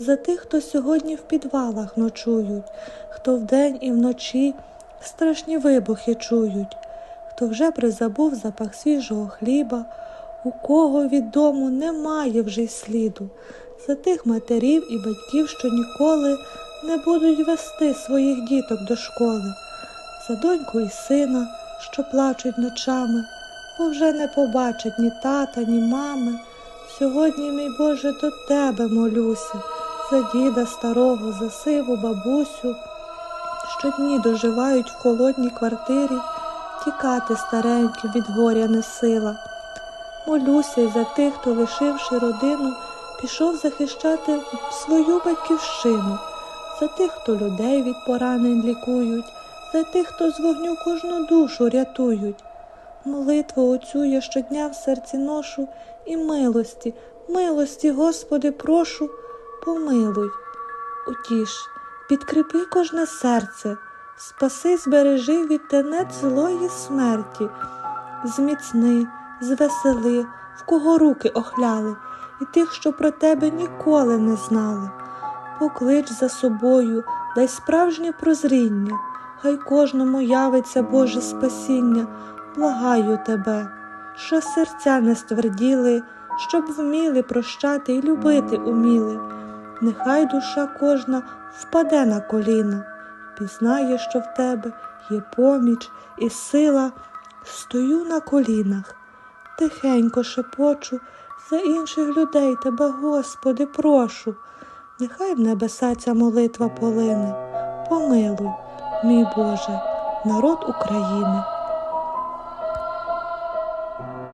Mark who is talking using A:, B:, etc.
A: за тих, хто сьогодні в підвалах ночують, хто вдень і вночі страшні вибухи чують, хто вже призабув запах свіжого хліба, у кого від дому немає вже й сліду, за тих матерів і батьків, що ніколи не будуть вести своїх діток до школи, за доньку і сина, що плачуть ночами, бо вже не побачать ні тата, ні мами. Сьогодні, мій Боже, до тебе молюся, за діда старого, за сиву бабусю, щодні доживають в холодній квартирі, тікати стареньким від горя не сила. Молюся й за тих, хто, лишивши родину, пішов захищати свою батьківщину, за тих, хто людей від поранень лікують, за тих, хто з вогню кожну душу рятують. Молитву оцю я щодня в серці ношу і милості, милості, Господи, прошу, помилуй. Утіш, підкріпи кожне серце, спаси, збережи від тенець злої смерті, зміцни, звесели, в кого руки охляли, і тих, що про тебе ніколи не знали. Поклич за собою, дай справжнє прозріння, хай кожному явиться Боже спасіння, благаю тебе, що серця не стверділи, щоб вміли прощати і любити уміли. Нехай душа кожна впаде на коліна, пізнає, що в тебе є поміч і сила. Стою на колінах, тихенько шепочу, за інших людей тебе, Господи, прошу. Нехай в небеса ця молитва полине. Помилуй, мій Боже, народ України.